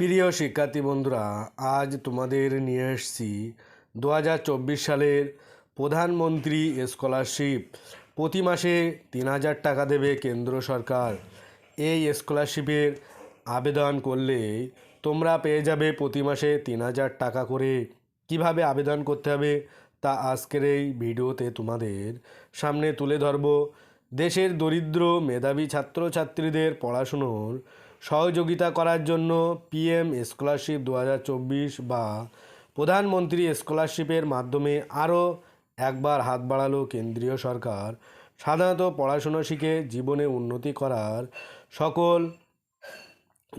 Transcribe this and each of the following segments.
প্রিয় শিক্ষার্থী বন্ধুরা, আজ তোমাদের নিয়ে এসেছি দু সালের প্রধানমন্ত্রী স্কলারশিপ। প্রতি মাসে তিন হাজার টাকা দেবে কেন্দ্র সরকার। এই স্কলারশিপের আবেদন করলে তোমরা পেয়ে যাবে প্রতি মাসে তিন হাজার টাকা করে। কীভাবে আবেদন করতে হবে তা আজকের এই ভিডিওতে তোমাদের সামনে তুলে ধরব। দেশের দরিদ্র মেধাবী ছাত্রছাত্রীদের পড়াশুনোর সহযোগিতা করার জন্য পিএম স্কলারশিপ দু হাজার চব্বিশ বা প্রধানমন্ত্রী স্কলারশিপের মাধ্যমে আরও একবার হাত বাড়ালো কেন্দ্রীয় সরকার। সাধারণত পড়াশুনো শিখে জীবনে উন্নতি করার সকল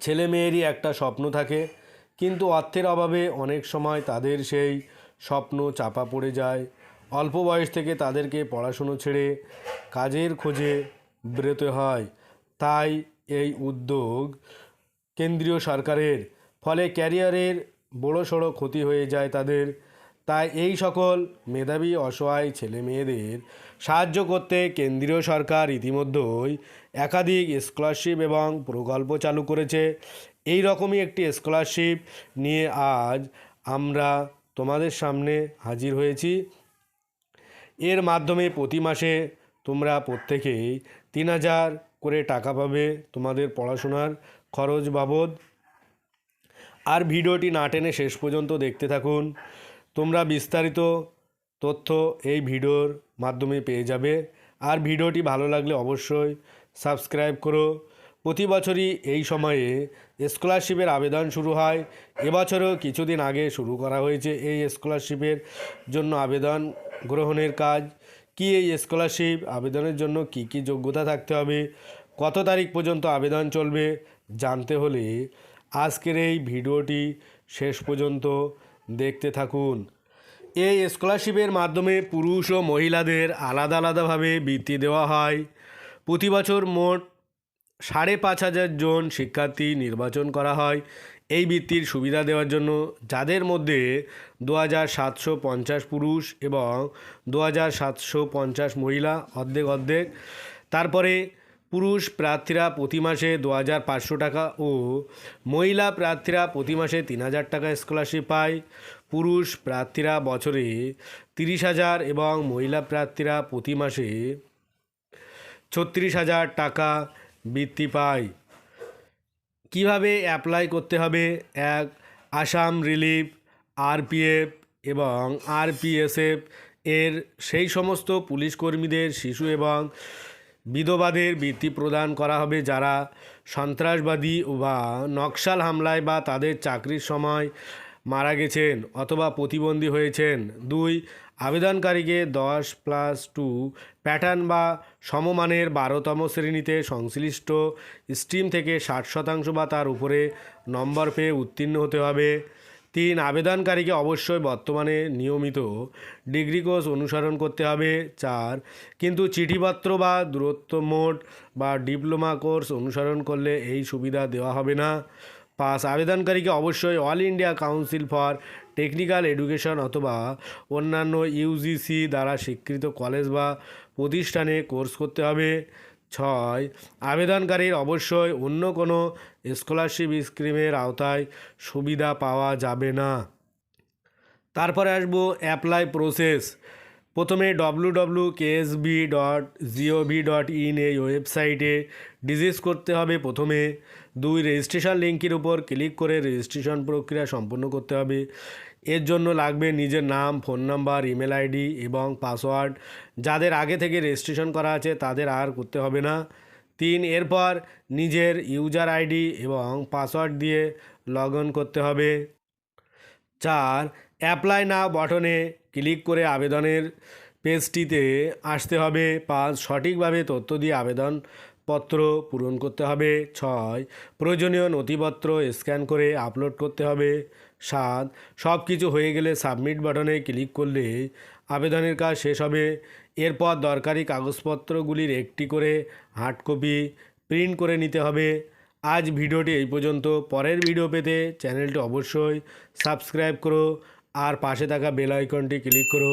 ছেলে মেয়েরই একটা স্বপ্ন থাকে, কিন্তু অর্থের অভাবে অনেক সময় তাদের সেই স্বপ্ন চাপা পড়ে যায়। অল্প বয়স থেকে তাদেরকে পড়াশুনো ছেড়ে কাজের খোঁজে বেরোতে হয়। তাই এই উদ্যোগ কেন্দ্রীয় সরকারের ফলে ক্যারিয়ারের বড় সড়ো ক্ষতি হয়ে যায় তাদের। তাই এই সকল মেধাবী, অসহায় ছেলে মেয়েদের সাহায্য করতে কেন্দ্রীয় সরকার ইতিমধ্যেই একাধিক স্কলারশিপ এবং প্রকল্প চালু করেছে। এই রকমই একটি স্কলারশিপ নিয়ে আজ আমরা তোমাদের সামনে হাজির হয়েছি। এর মাধ্যমে প্রতি মাসে তোমরা প্রত্যেকেই তিন হাজার করে টাকা পাবে তোমাদের পড়াশোনার খরচ বাবদ। আর ভিডিওটি না টেনে শেষ পর্যন্ত দেখতে থাকুন। তোমরা বিস্তারিত তথ্য এই ভিডিওর মাধ্যমে পেয়ে যাবে। আর ভিডিওটি ভালো লাগলে অবশ্যই সাবস্ক্রাইব করো। প্রতি বছরই এই সময়ে স্কলারশিপের আবেদন শুরু হয়। এবছরও কিছুদিন আগে শুরু করা হয়েছে এই স্কলারশিপের জন্য আবেদন। গ্রহণের কাজ, কি এই স্কলারশিপ আবেদনের জন্য কি কি যোগ্যতা থাকতে হবে, কত তারিখ পর্যন্ত আবেদন চলবে, জানতে হলে আজকের এই ভিডিওটি শেষ পর্যন্ত দেখতে থাকুন। এই স্কলারশিপের মাধ্যমে পুরুষ ও মহিলাদের আলাদা আলাদাভাবে বৃত্তি দেওয়া হয়। প্রতি বছর মোট সাড়ে পাঁচ হাজার জন শিক্ষার্থী নির্বাচন করা হয়। এই বৃত্তির সুবিধা দেওয়ার জন্য যাদের মধ্যে দু হাজার সাতশো পঞ্চাশ পুরুষ এবং দু হাজার সাতশো পঞ্চাশ মহিলা অর্ধেক অর্ধেক, তারপরে পুরুষ প্রার্থীরা প্রতি মাসে দু হাজার পাঁচশো টাকা ও মহিলা প্রার্থীরা প্রতি মাসে তিন হাজার টাকা স্কলারশিপ পায়। পুরুষ প্রার্থীরা বছরে তিরিশ হাজার এবং মহিলা প্রার্থীরা প্রতি মাসে ছত্রিশ হাজার টাকা বৃত্তি পায়। কীভাবে অ্যাপ্লাই করতে হবে? এক, আসাম রিলিফ আরপিএফ এবং আরপিএসএফ এর সেই সমস্ত পুলিশ কর্মীদের, শিশু এবং বিধবাদের বৃত্তি প্রদান করা হবে যারা সন্ত্রাসবাদী বা নকশাল হামলায় বা তাদের চাকরির সময় মারা গেছেন অথবা প্রতিবন্ধী হয়েছেন। দুই আবেদনকারীকে দশ প্লাস টু প্যাটার্ন বা সমমানের বারোতম শ্রেণীতে সংশ্লিষ্ট স্ট্রিম থেকে ষাট শতাংশ বা তার উপরে নম্বর পেয়ে উত্তীর্ণ হতে হবে। তিন, আবেদনকারীকে অবশ্যই বর্তমানে নিয়মিত ডিগ্রি কোর্স অনুসরণ করতে হবে। চার, কিন্তু চিঠিপত্র বা দূরত্ব মোড বা ডিপ্লোমা কোর্স অনুসরণ করলে এই সুবিধা দেওয়া হবে না। পাস আবেদনকারীকে অবশ্যই All India Council for Technical Education অথবা অন্যান্য ইউজিসি দ্বারা স্বীকৃত কলেজ বা প্রতিষ্ঠানে কোর্স করতে হবে। ছয়, আবেদনকারীর অবশ্যই অন্য কোনো স্কলারশিপ স্কিমের আওতায় সুবিধা পাওয়া যাবে না। তারপরে আসব অ্যাপ্লাই প্রসেস। প্রথমে W W KSB dot GOV dot in এই ওয়েবসাইটে ডিজিজ করতে হবে প্রথমে। দুই রেজিস্ট্রেশন লিঙ্কের উপর ক্লিক করে রেজিস্ট্রেশন প্রক্রিয়া সম্পন্ন করতে হবে। এর জন্য লাগবে নিজের নাম, ফোন নাম্বার, ইমেল আইডি এবং পাসওয়ার্ড। যাদের আগে থেকে রেজিস্ট্রেশন করা আছে, তাদের আর করতে হবে না। তিন, এরপর নিজের ইউজার আইডি এবং পাসওয়ার্ড দিয়ে লগ করতে হবে। চার, অ্যাপ্লাই না বাটনে ক্লিক করে আবেদনের পেজটিতে আসতে হবে। পাঁচ, সঠিকভাবে তথ্য দিয়ে আবেদনপত্র পূরণ করতে হবে। ছয়, প্রয়োজনীয় নথিপত্র স্ক্যান করে আপলোড করতে হবে। সাত সব কিছু হয়ে গেলে সাবমিট বাটনে ক্লিক করলে আবেদনের কাজ শেষ হবে। এরপর দরকারি কাগজপত্রগুলির একটি করে হার্ড কপি প্রিন্ট করে নিতে হবে। আজ ভিডিওটি এই পর্যন্ত। পরের ভিডিও পেতে চ্যানেলটি অবশ্যই সাবস্ক্রাইব করো আর পাশে থাকা বেল আইকনটি ক্লিক করো।